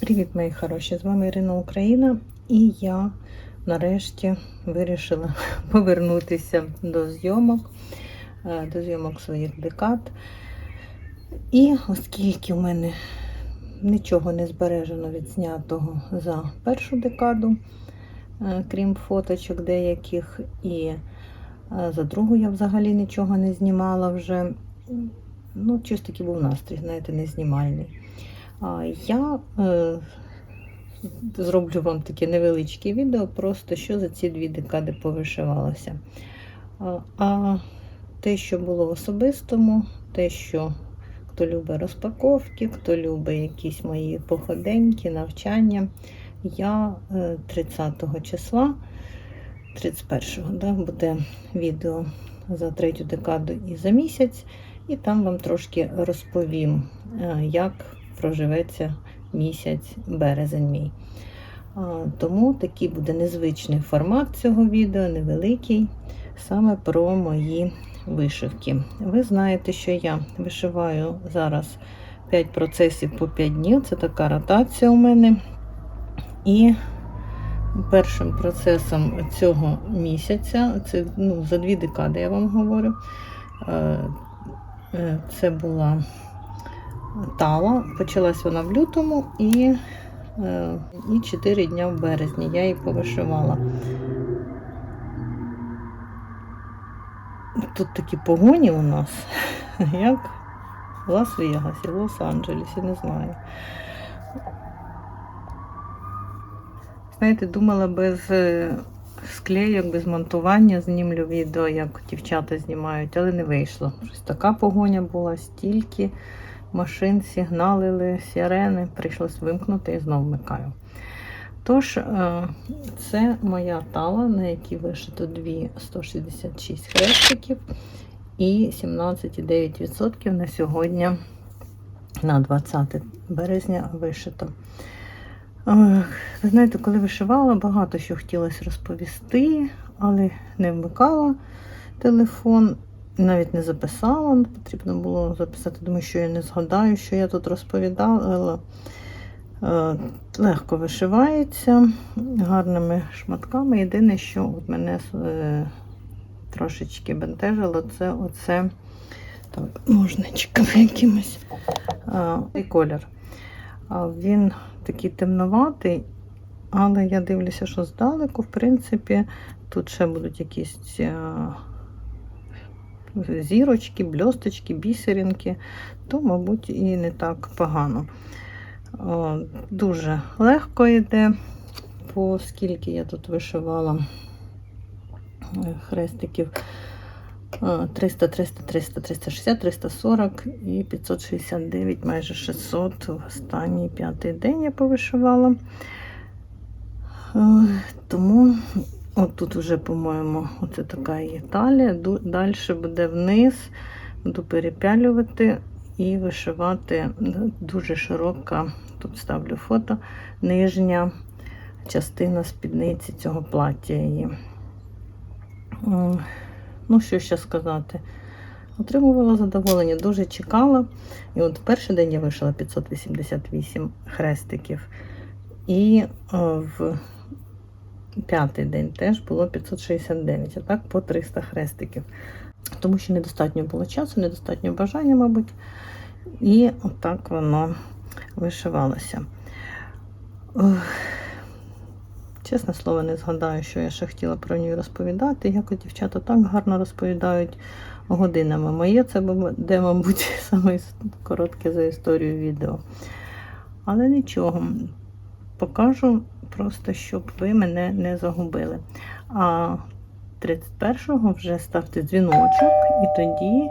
Привіт, мої хороші! З вами Ірина Україна, і я нарешті вирішила повернутися до зйомок, е, до зйомок своїх декад. І оскільки у мене нічого не збережено від знятого за першу декаду, е, крім фоточок деяких, і е, за другу я взагалі нічого не знімала вже. Ну, чисто такий був настрій, знаєте, не знімальний. А Я е, зроблю вам таке невеличке відео, просто що за ці дві декади повишивалося. А, те, що було в особистому, те, що хто любить розпаковки, хто любить якісь мої походеньки, навчання, я 30 е, числа, 31-го, да, буде відео за третю декаду і за місяць, і там вам трошки розповім, е, як проживеться місяць березень мій. Тому такий буде незвичний формат цього відео, невеликий, саме про мої вишивки. Ви знаєте, що я вишиваю зараз 5 процесів по 5 днів, це така ротація у мене. І першим процесом цього місяця, це ну, за дві декади, я вам говорю, е, е, це була тала. Почалась вона в лютому і е, і 4 дня в березні. Я її повишивала. Тут такі погоні у нас, як в Лас-Вегасі, в Лос-Анджелесі, не знаю. Знаєте, думала без е, склейок, без монтування знімлю відео, як дівчата знімають, але не вийшло. Щось така погоня була, стільки машин сигналили, сирени, прийшлось вимкнути і знову вмикаю. Тож, е, це моя тала, на якій вишито 2 166 хрестиків і 17,9% на сьогодні, на 20 березня, вишито. Е, ви знаєте, коли вишивала, багато що хотілося розповісти, але не вмикала телефон навіть не записала, потрібно було записати, думаю, що я не згадаю, що я тут розповідала. Е, легко вишивається гарними шматками. Єдине, що от мене е, трошечки бентежило, це оце так, ножничками якимось цей колір. Він такий темноватий, але я дивлюся, що здалеку, в принципі, тут ще будуть якісь е, зірочки, бльосточки, бісеринки, то, мабуть, і не так погано. О, Дуже легко йде, оскільки я тут вишивала хрестиків 300, 300, 300, 360, 340 і 569, майже 600 в останній п'ятий день я повишивала. Тому От тут вже, по-моєму, оце така є талія. Далі буде вниз, буду перепялювати і вишивати дуже широка, тут ставлю фото, нижня частина спідниці цього плаття її. Ну, що ще сказати? Отримувала задоволення, дуже чекала. І от в перший день я вишила 588 хрестиків. І в п'ятий день теж було 569, а так по 300 хрестиків. Тому що недостатньо було часу, недостатньо бажання, мабуть. І отак воно вишивалося. Чесне слово, не згадаю, що я ще хотіла про нього розповідати. Як дівчата так гарно розповідають годинами. Моє це буде, мабуть, саме коротке за історію відео. Але нічого, покажу просто щоб ви мене не загубили. А 31-го вже ставте дзвіночок, і тоді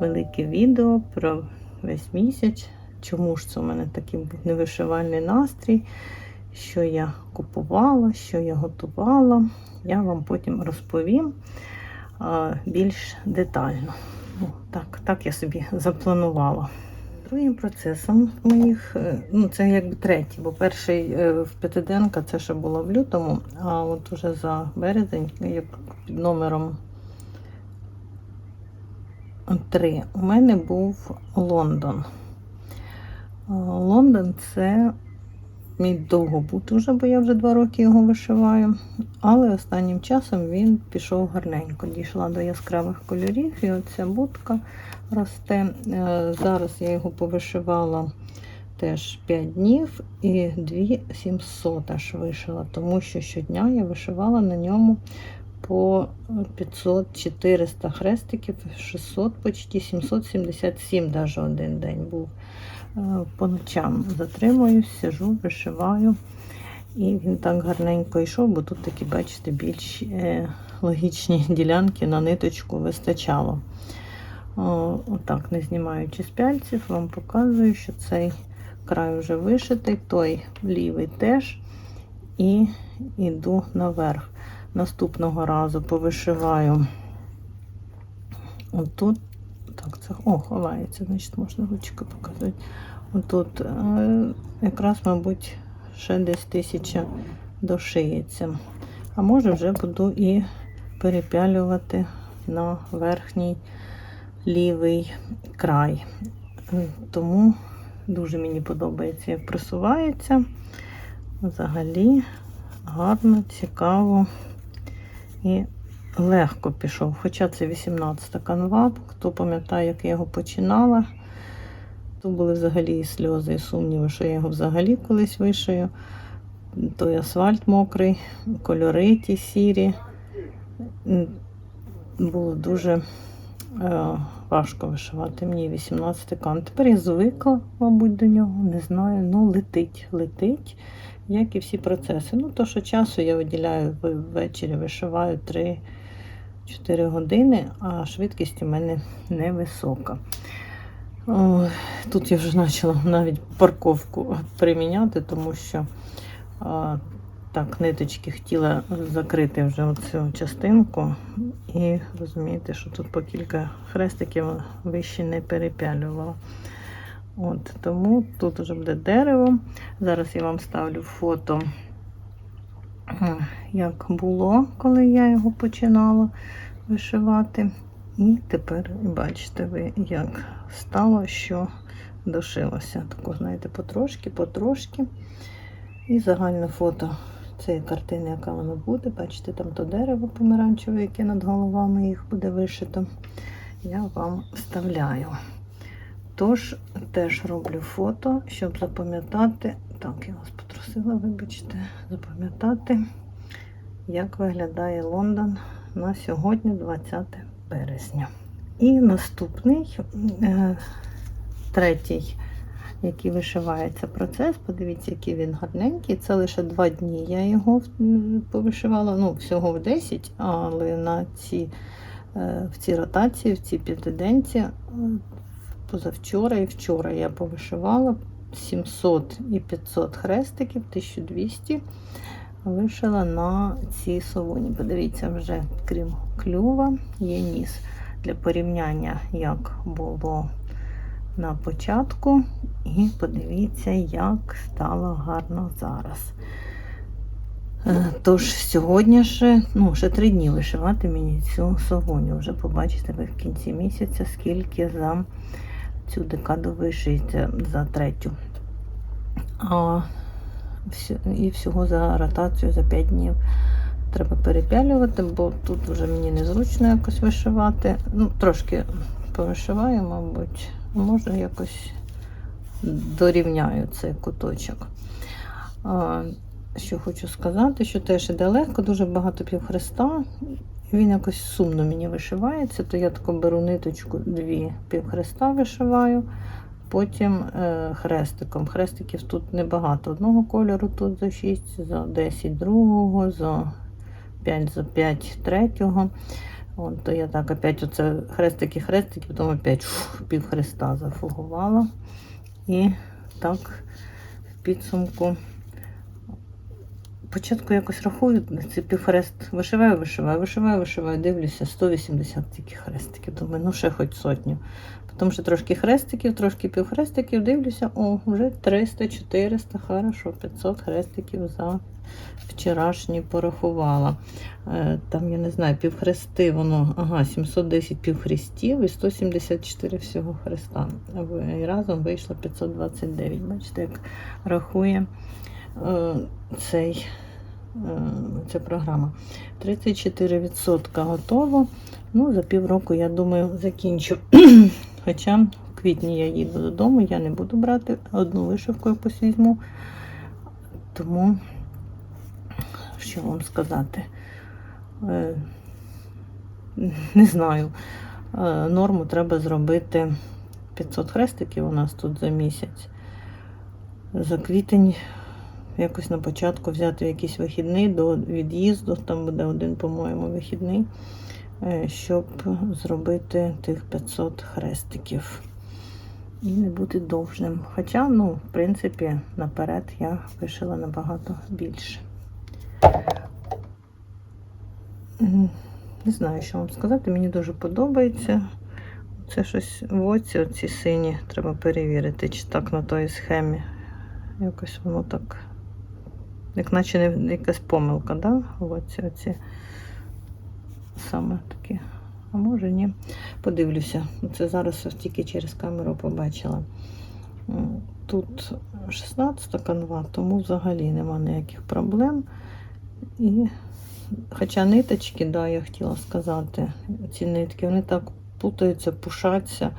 велике відео про весь місяць. Чому ж це у мене такий був невишивальний настрій, що я купувала, що я готувала, я вам потім розповім більш детально. Ну, Так, так я собі запланувала. Другим процесом моїх, них. ну це якби третій, бо перший е, в п'ятиденка це ще було в лютому, а от уже за березень, як під номером 3, у мене був Лондон. Лондон це мій довгобут уже, бо я вже два роки його вишиваю. Але останнім часом він пішов гарненько. Дійшла до яскравих кольорів, і оця будка росте. Е, Зараз я його повишивала теж 5 днів і 2700 аж вишила, тому що щодня я вишивала на ньому по 500-400 хрестиків, 600 почти 777 навіть один день був. Е, По ночам затримуюсь, сижу, вишиваю. І він так гарненько йшов, бо тут такі, бачите, більш е, логічні ділянки на ниточку вистачало. Отак, не знімаючи з пяльців, вам показую, що цей край вже вишитий, той лівий теж. І йду наверх. Наступного разу повишиваю отут. Так, це о, ховається, значить, можна ручки показати. Отут е, якраз, мабуть, ще десь тисяча дошиється. А може вже буду і перепялювати на верхній лівий край. Тому дуже мені подобається, як просувається. Взагалі гарно, цікаво і легко пішов. Хоча це 18 канва. Хто пам'ятає, як я його починала, то були взагалі і сльози, і сумніви, що я його взагалі колись вишию. Той асфальт мокрий, кольори ті сірі. Було дуже е, важко вишивати. Мені 18 кан. Тепер я звикла, мабуть, до нього, не знаю. Ну, летить, летить, як і всі процеси. Ну, то, що часу я виділяю ввечері, вишиваю 3-4 години, а швидкість у мене невисока. Тут я вже почала навіть парковку приміняти, тому що так, ниточки хотіла закрити вже оцю частинку. І розумієте, що тут по кілька хрестиків вище не перепялювала. От, тому тут вже буде дерево. Зараз я вам ставлю фото, як було, коли я його починала вишивати. І тепер бачите ви, як стало, що дошилося. Тако, знаєте, потрошки, потрошки. І загальне фото цієї картини, яка воно буде. Бачите, там то дерево помаранчеве, яке над головами їх буде вишито. Я вам вставляю. Тож, теж роблю фото, щоб запам'ятати. Так, я вас потрусила, вибачте, запам'ятати, як виглядає Лондон на сьогодні, 20 березня. І наступний, е, третій, який вишивається процес. Подивіться, який він гарненький. Це лише два дні. Я його повишивала, ну, всього в 10, але на ці, е, в цій ротації, в цій п'ятиденці, е, позавчора і вчора я повишивала 700 і 500 хрестиків, 1200 вишила на цій совуні. Подивіться, вже крім клюва, є ніс. Для порівняння, як було на початку. І подивіться, як стало гарно зараз. Е, Тож сьогодні ще, ну, ще три дні вишивати мені цю совуню. Вже побачите ви в кінці місяця, скільки за цю декаду вишиється за третю. А і всього за ротацію за 5 днів. Треба перепялювати, бо тут вже мені незручно якось вишивати. Ну, трошки повишиваю, мабуть, може якось дорівняю цей куточок. А, що хочу сказати, що теж іде легко, дуже багато півхреста. Він якось сумно мені вишивається, то я тако беру ниточку, дві півхреста вишиваю, потім е, хрестиком. Хрестиків тут небагато. Одного кольору тут за 6, за 10 другого, за 5 за 5 третього. От, то я так опять оце хрестики, хрестики, потім опять фух, пів хреста зафугувала. І так в підсумку. Спочатку якось рахую, це півхрест вишиваю, вишиваю, вишиваю, вишиваю, дивлюся, 180 тільки хрестиків. Думаю, ну ще хоч сотню. Потім ще трошки хрестиків, трошки півхрестиків, дивлюся, о, вже 300-400, хорошо, 500 хрестиків за вчорашні порахувала. Е, Там, я не знаю, півхрести, воно, ага, 710 півхрестів і 174 всього хреста. І разом вийшло 529. Бачите, як рахує е, цей, е, ця програма. 34% готово. Ну, за півроку, я думаю, закінчу. Хоча в квітні я їду додому, я не буду брати одну вишивку якусь візьму. Тому, що вам сказати, Е, не знаю. Е, Норму треба зробити 500 хрестиків у нас тут за місяць. За квітень якось на початку взяти якийсь вихідний до від'їзду, там буде один, по-моєму, вихідний, щоб зробити тих 500 хрестиків і не бути довжним. Хоча, ну, в принципі, наперед я вишила набагато більше. Не знаю, що вам сказати, мені дуже подобається. Це щось в оці, оці сині, треба перевірити, чи так на тої схемі. Якось воно так. Як наче якась помилка, да? В оці, оці. Саме такі. А може ні. Подивлюся. Це зараз тільки через камеру побачила. Тут 16 канва, тому взагалі нема ніяких проблем. І Хоча ниточки, да, я хотіла сказати, ці нитки, вони так путаються, пушаться.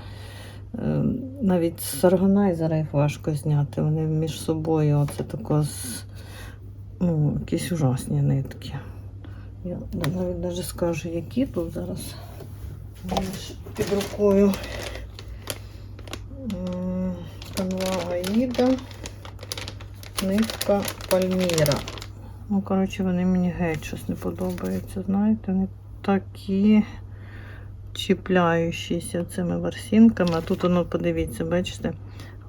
Е, Навіть з органайзера їх важко зняти. Вони між собою оце тако з, ну, якісь ужасні нитки. Я навіть навіть скажу, які тут зараз. Під рукою канва Аїда, нитка Пальміра. Ну, коротше, вони мені геть щось не подобаються. Знаєте, вони такі чіпляючіся цими ворсінками. А тут воно, подивіться, бачите,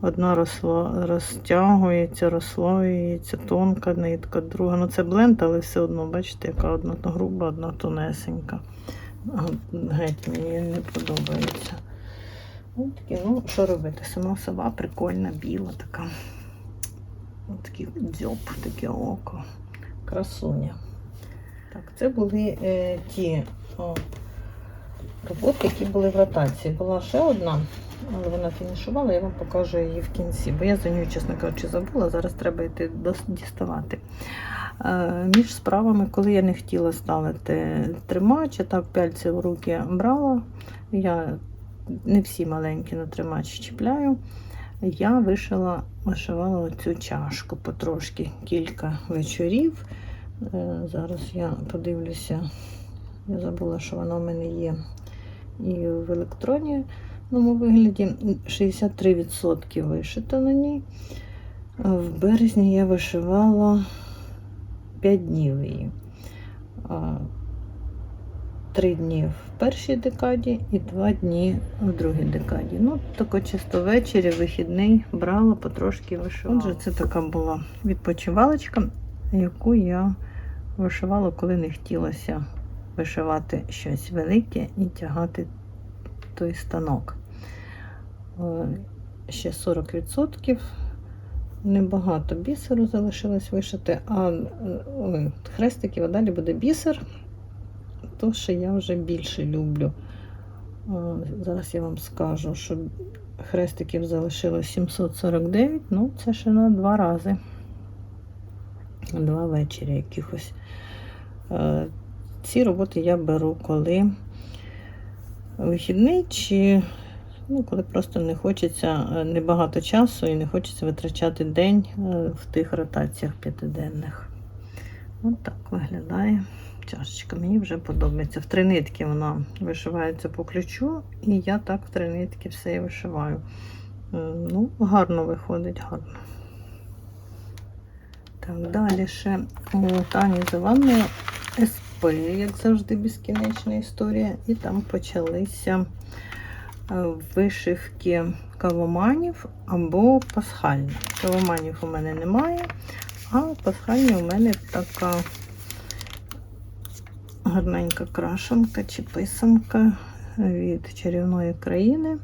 одна росло, розтягується, розслоюється, тонка нитка, друга. Ну це бленд, але все одно, бачите, яка одна груба, одна тонесенька. Геть мені не подобається. Ну, такі, ну, що робити? Сама сова прикольна, біла така. Ось такий дзьоб, таке око. Красуня. Так, це були е, ті о, роботи, які були в ротації. Була ще одна, але вона фінішувала, я вам покажу її в кінці, бо я за нею, чесно кажучи, забула. Зараз треба йти діставати. Е, між справами, коли я не хотіла ставити тримач, я так пальці в руки брала. Я не всі маленькі на тримач чіпляю. Я вишила, вишивала цю чашку потрошки кілька вечорів. Е, Зараз я подивлюся. Я забула, що вона в мене є і в електронному вигляді. 63% вишито на ній. В березні я вишивала 5 днів її. А, Три дні в першій декаді і два дні в другій декаді. Ну, тако чисто ввечері, вихідний, брала, потрошки вишивала. Отже, це така була відпочивалочка, яку я вишивала, коли не хотілося вишивати щось велике і тягати той станок. Е, Ще 40%. Небагато бісеру залишилось вишити, а е, ой, хрестиків, а далі буде бісер то, що я вже більше люблю. Зараз я вам скажу, що хрестиків залишилось 749, ну це ще на два рази. Два вечері якихось. Е, Ці роботи я беру, коли вихідний, чи ну, коли просто не хочеться е, небагато часу і не хочеться витрачати день е, в тих ротаціях п'ятиденних. Ось так виглядає чашечка. Мені вже подобається. В три нитки вона вишивається по ключу, і я так в три нитки все і вишиваю. Е, Ну, гарно виходить, гарно. Так, далі ще у Тані Заванної СП, як завжди, безкінечна історія. І там почалися вишивки кавоманів або пасхальні. Кавоманів у мене немає, а пасхальні у мене така гарненька крашенка чи писанка від чарівної країни.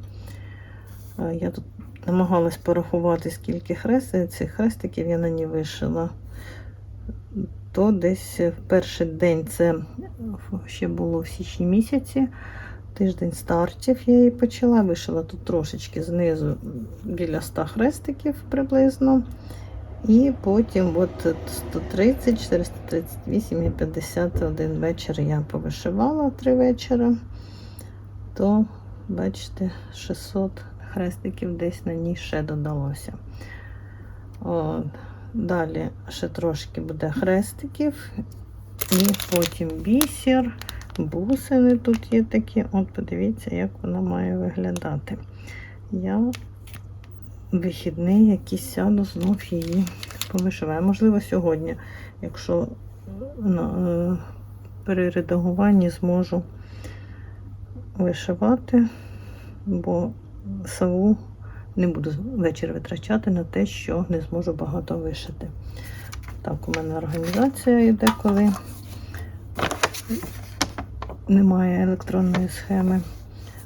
Е, Я тут намагалась порахувати, скільки хрестів. Цих хрестиків я на ній вишила. То десь в перший день це ще було в січні місяці. Тиждень стартів я її почала. Вишила тут трошечки знизу біля 100 хрестиків приблизно. І потім от 130, 438 і 51 вечір я повишивала три вечора, то, бачите, 600 хрестиків десь на ній ще додалося. От. Далі ще трошки буде хрестиків, і потім бісер, бусини тут є такі. От подивіться, як вона має виглядати. Я вихідний якийсь сяду знов її повишиваю. Можливо, сьогодні, якщо на, е, при редагуванні зможу вишивати, бо саву не буду ввечері витрачати на те, що не зможу багато вишити. Так, у мене організація йде, коли немає електронної схеми.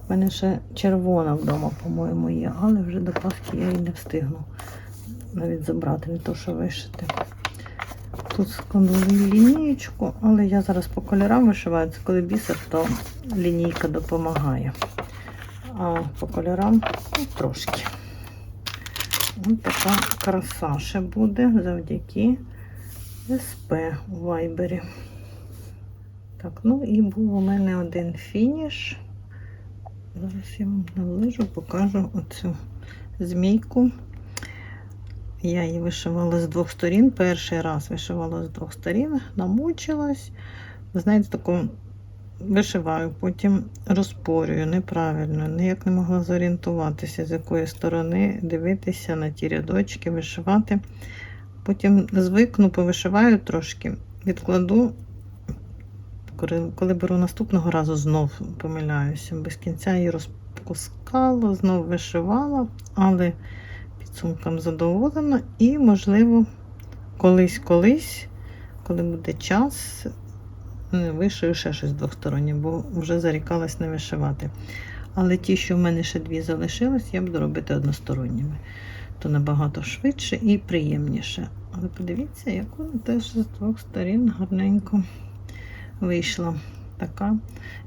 У мене ще червона вдома, по-моєму, є, але вже до Пасхи я її не встигну навіть забрати, не то, що вишити. Тут складу лінієчку, але я зараз по кольорам вишиваю. Це коли бісер, то лінійка допомагає. А по кольорам ну, трошки. Ось така краса ще буде завдяки СП у вайбері. Так, ну і був у мене один фініш. Зараз я вам наближу, покажу оцю змійку. Я її вишивала з двох сторін. Перший раз вишивала з двох сторін, намучилась. Ви знаєте, таку вишиваю, потім розпорюю неправильно, ніяк не могла зорієнтуватися, з якої сторони дивитися на ті рядочки, вишивати. Потім звикну, повишиваю трошки, відкладу, коли беру наступного разу, знов помиляюся. Без кінця її розпускала, знов вишивала, але підсумком задоволена. І, можливо, колись-колись, коли буде час, вишию ще щось двостороннє, бо вже зарікалась не вишивати. Але ті, що в мене ще дві залишились, я буду робити односторонніми. То набагато швидше і приємніше. Але подивіться, як вона теж з двох сторін гарненько вийшла. Така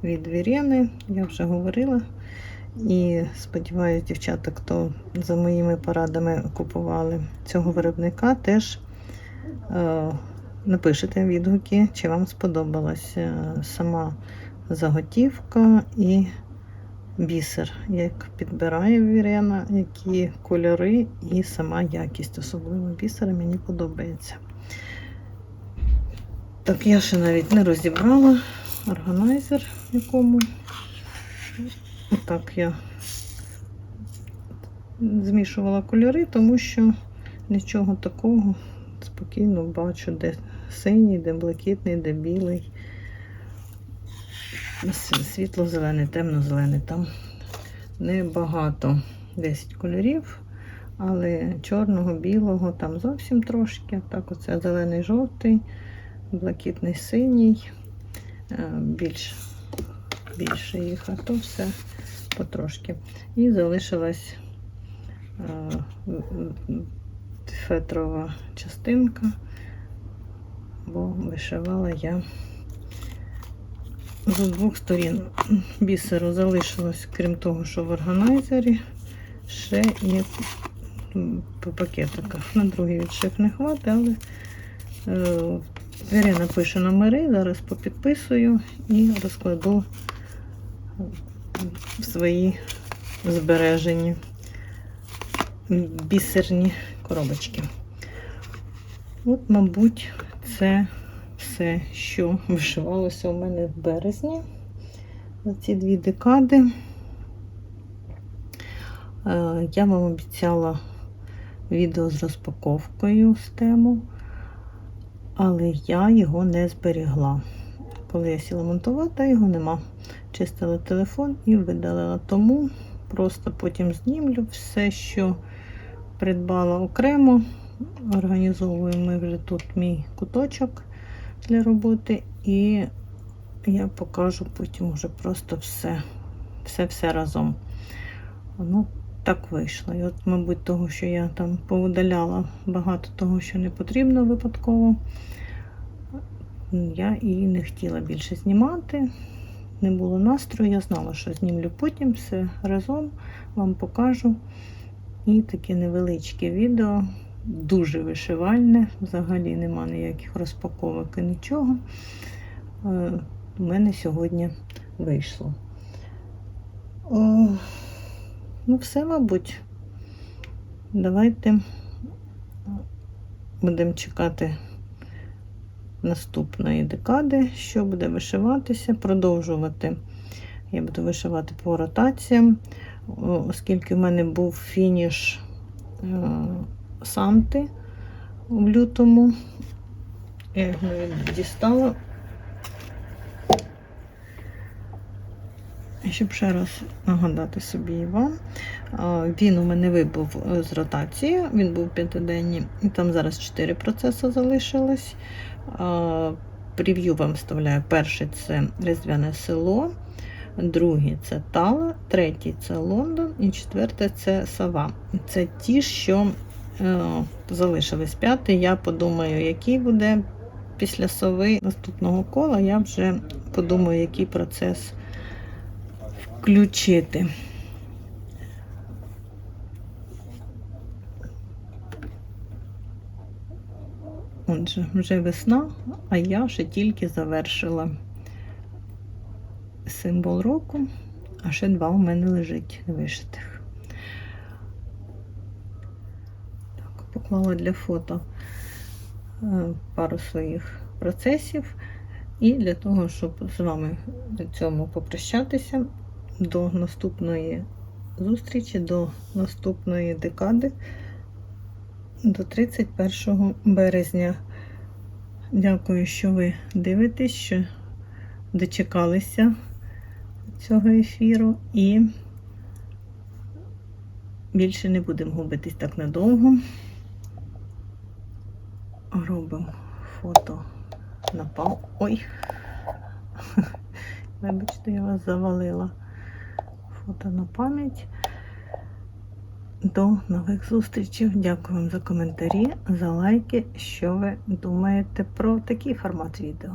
від Вірени, я вже говорила. І сподіваюся, дівчата, хто за моїми порадами купували цього виробника, теж е, напишите відгуки, чи вам сподобалася сама заготівка і бісер, як підбирає Вірена, які кольори і сама якість. Особливо бісера мені подобається. Так, я ще навіть не розібрала органайзер, якому. Отак я змішувала кольори, тому що нічого такого спокійно бачу, де синій, де блакитний, де білий, світло-зелений, темно-зелений. Там небагато 10 кольорів, але чорного, білого там зовсім трошки. Так, оце зелений жовтий, блакитний синій, е, більш, більше їх, а то все потрошки. І залишилась е, фетрова частинка, бо вишивала я з двох сторін. Бісеру залишилось, крім того, що в органайзері, ще і по пакетиках. На другий відшив не хватить, але е, Ірина пише номери, зараз попідписую і розкладу в свої збережені бісерні коробочки. От, мабуть, це все, що вишивалося у мене в березні. За ці дві декади. Е, я вам обіцяла відео з розпаковкою з тему, але я його не зберігла. Коли я сіла монтувати, його нема. Чистила телефон і видалила. Тому просто потім знімлю все, що придбала окремо. Організовуємо ми вже тут мій куточок для роботи, і я покажу потім вже просто все все-все разом. Ну, так вийшло. І от, мабуть, того, що я там повидаляла багато того, що не потрібно випадково, я і не хотіла більше знімати. Не було настрою, я знала, що знімлю потім все разом вам покажу. І таке невеличке відео дуже вишивальне, взагалі нема ніяких розпаковок і нічого. Е, У мене сьогодні вийшло. Ну, все, мабуть. Давайте будемо чекати наступної декади, що буде вишиватися, продовжувати. Я буду вишивати по ротаціям, оскільки в мене був фініш е, Санти в лютому. Я його дістала. Щоб ще раз нагадати собі і вам, він у мене вибув е, з ротації, він був п'ятиденний, і там зараз 4 процеси залишилось. Прев'ю вам вставляю. Перший це Різдвяне село, другий це Тала, третій це Лондон і четвертий це Сава. Це ті, що е, залишились п'ятий. Я подумаю, який буде після сови наступного кола. Я вже подумаю, який процес включити. Отже, вже весна, а я вже тільки завершила символ року, а ще два у мене лежить вишитих. Так, поклала для фото е, пару своїх процесів. І для того, щоб з вами на цьому попрощатися, до наступної зустрічі, до наступної декади, до 31 березня. Дякую, що ви дивитесь, що дочекалися цього ефіру. І більше не будемо губитись так надовго. Робимо фото на пау. Ой! Вибачте, я вас завалила фото на пам'ять. До нових зустрічей. Дякую вам за коментарі, за лайки. Що ви думаєте про такий формат відео?